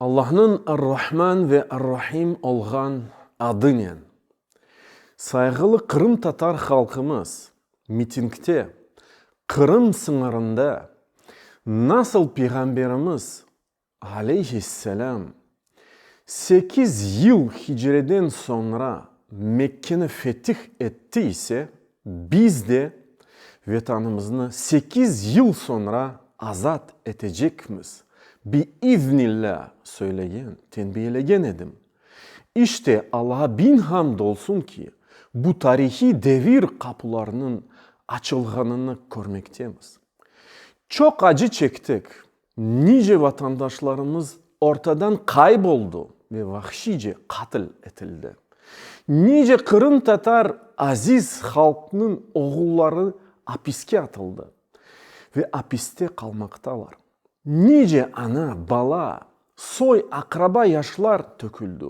Allah'ın Ar-Rahman ve Ar-Rahim olgan adıyla saygılı Kırım Tatar halkımız mitingde Kırım sınırında nasıl Peygamberimiz aleyhisselam 8 yıl hicreden sonra Mekke'ni fetih ettiyse biz de vatanımızı 8 yıl sonra azat edecekmiz. Bir iznillah söyleyen, tembihleyen edim. İşte Allah'a bin hamd olsun ki bu tarihi devir kapılarının açılganını görmekteyiz. Çok acı çektik. Nice vatandaşlarımız ortadan kayboldu ve vahşice katil edildi. Nice Kırım Tatar aziz halkının oğulları hapiske atıldı ve hapiste kalmaktalar. Nice ana, bala, soy, akraba yaşlar döküldü.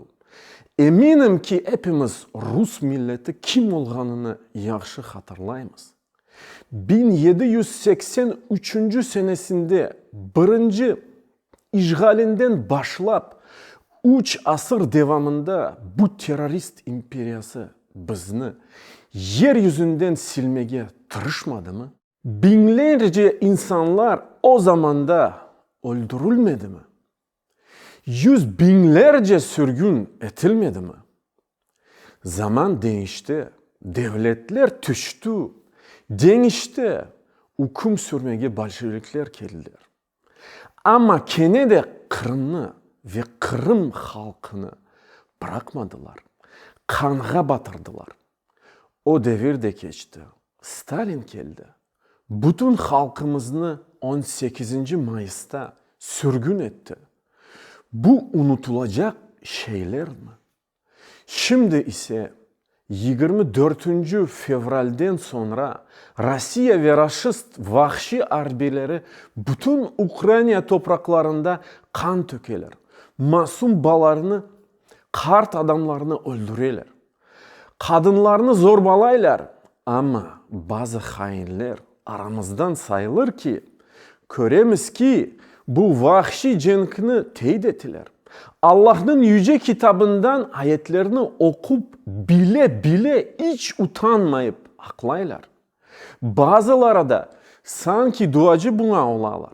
Eminim ki hepimiz Rus milleti kim olduğunu yaxşı hatırlayımız. 1783 senesinde birinci işgalinden başlap 3 asır devamında bu terörist imperiyası bizni yeryüzünden silmeye tırışmadı mı? Binlerce insanlar o zamanda öldürülmedi mi? Yüz binlerce sürgün etilmedi mi? Zaman değişti, devletler düştü, değişti, hüküm sürmeye Bolşevikler geldiler. Ama gene de Kırım'ı ve Kırım halkını bırakmadılar. Kanğa batırdılar. O devir de geçti. Stalin geldi. Bütün halkımızı 18. Mayıs'ta sürgün etti. Bu unutulacak şeyler mi? Şimdi ise 24. fevralden sonra Rusya ve Raşist vahşi arbeleri bütün Ukrayna topraklarında kan tökeler. Masum balarını, kart adamlarını öldürürler. Kadınlarını zorbalaylar. Ama bazı hainler aramızdan sayılır ki göremiz ki bu vahşi cenkini teyit ettiler. Allah'ın yüce kitabından ayetlerini okup bile bile hiç utanmayıp aklaylar. Bazıları da sanki duacı buna olarlar.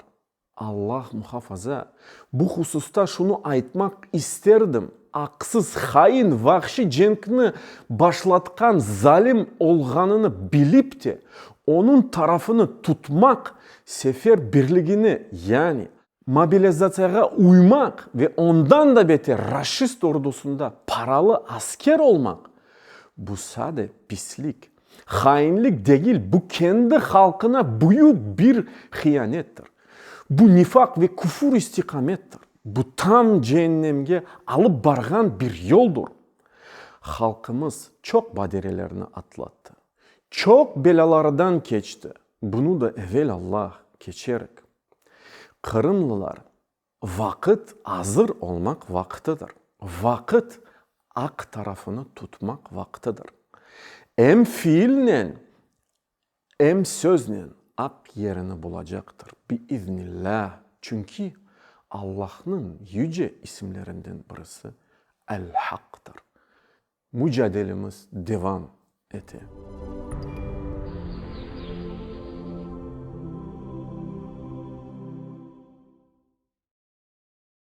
Allah muhafaza bu hususta şunu aytmak isterdim. Aksız hain vahşi cenkini başlatkan zalim olganını bilip de onun tarafını tutmak, sefer birliğini yani mobilizasyona uymak ve ondan da beter raşist ordusunda paralı asker olmak bu sade pislik, hainlik değil bu kendi halkına büyük bir hıyanettir. Bu nifak ve küfür istikamettir. Bu tam cehennemge alıp bargan bir yoldur. Halkımız çok badirelerini atlattı. Çok belalardan geçti. Bunu da evvel Allah geçerek. Kırımlılar vakit hazır olmak vaktidir. Vakit ak tarafını tutmak vaktidir. Hem fiille hem sözle ak yerini bulacaktır. Biiznillah. Çünkü Allah'ın yüce isimlerinden birisi El Hak'tır. Mücadelemiz devam ete.